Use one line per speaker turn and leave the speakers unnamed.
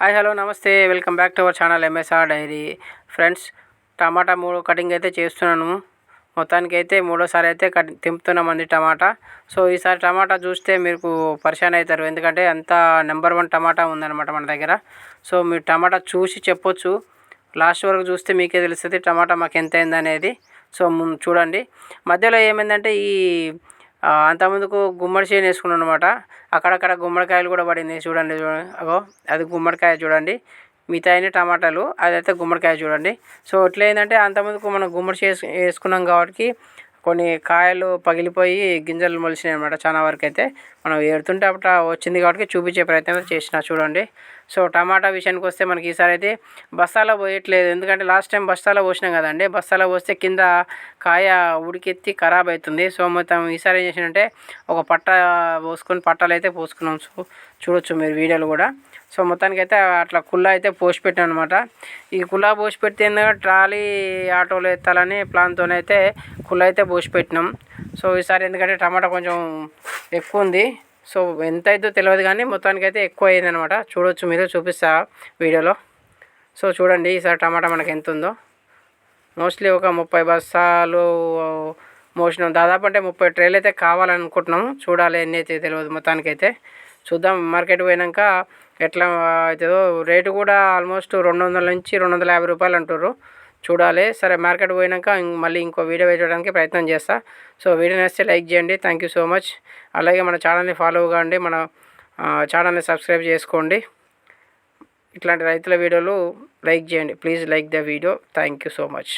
Hi hello నమస్తే. Welcome back to our channel MSR diary friends టమాటా మూడు cutting అయితే చేస్తున్నాను. మొత్తానికి అయితే మూడోసారి అయితే కట్ తింపుతున్నామండి టమాటా. సో ఈసారి టమాటా చూస్తే మీకు పరిశాన్ అవుతారు. ఎందుకంటే అంత నెంబర్ వన్ టమాటా ఉందన్నమాట మన దగ్గర. సో మీరు టమాటా చూసి చెప్పొచ్చు. లాస్ట్ వరకు చూస్తే మీకే తెలుస్తుంది టమాటా మాకు ఎంత అయింది అనేది సో చూడండి. మధ్యలో ఏమైందంటే ఈ అంతకుముందుకు గుమ్మడి చేను వేసుకున్నాను అనమాట అక్కడక్కడ గుమ్మడికాయలు కూడా పడింది. చూడండి అగో అది గుమ్మడికాయ చూడండి. మిగతాయి టమాటాలు అదైతే గుమ్మడికాయ చూడండి. సో ఎట్లా ఏంటంటే అంతకుముందుకు మనం గుమ్మడి చేసి వేసుకున్నాం కాబట్టి కొన్ని కాయలు పగిలిపోయి గింజలు మొలిచినాయి అనమాట చాలా వరకు అయితే మనం ఏడుతుంటే అప్పుడు వచ్చింది కాబట్టి చూపించే ప్రయత్నం చేసిన చూడండి. సో టమాటా విషయానికి వస్తే మనకి ఈసారి అయితే బస్తాలో పోయట్లేదు. ఎందుకంటే లాస్ట్ టైం బస్తాలో పోసినాం కదండి. బస్తాలో పోస్తే కింద కాయ ఉడికెత్తి ఖరాబ్ అవుతుంది సో మొత్తం ఈసారి ఏం చేసినంటే ఒక పట్ట పోసుకొని పట్టాలు అయితే పోసుకున్నాం. చూడొచ్చు మీరు వీడియోలు కూడా. సో మొత్తానికి అయితే అట్లా కుల్లా అయితే పోసి పెట్టాను అనమాట ఈ కుల్లా పోసి పెడితే ట్రాలీ ఆటోలో ఎత్తాలని ప్లాన్తోనైతే కుల్లా అయితే పోసి పెట్టినాం. సో ఈసారి ఎందుకంటే టమాటా కొంచెం ఎక్కువ ఉంది. సో ఎంత అయితే తెలియదు కానీ మొత్తానికి అయితే ఎక్కువ అయిందనమాట చూడవచ్చు మీరు చూపిస్తా వీడియోలో. సో చూడండి ఈసారి టమాటా మనకి ఎంత ఉందో. మోస్ట్లీ ఒక ముప్పై బస్తాలు మోసినాం. దాదాపు అంటే ముప్పై ట్రేలు అయితే కావాలనుకుంటున్నాము చూడాలి ఎన్ని అయితే తెలియదు మొత్తానికి అయితే చూద్దాం మార్కెట్ పోయినాక ఎట్లా అవుతుందో. రేటు కూడా ఆల్మోస్ట్ రెండు వందల నుంచి రెండు వందల యాభై రూపాయలు అంటారు చూడాలి. సరే మార్కెట్ పోయినాక మళ్ళీ ఇంకో వీడియో వేయడానికి ప్రయత్నం చేస్తా. సో వీడియో నచ్చితే లైక్ చేయండి. Thank you so much. అలాగే మన ఛానల్ని ఫాలో కావండి మన ఛానల్ని సబ్స్క్రైబ్ చేసుకోండి. ఇట్లాంటి రైతుల వీడియోలు లైక్ చేయండి. Please like the video. Thank you so much.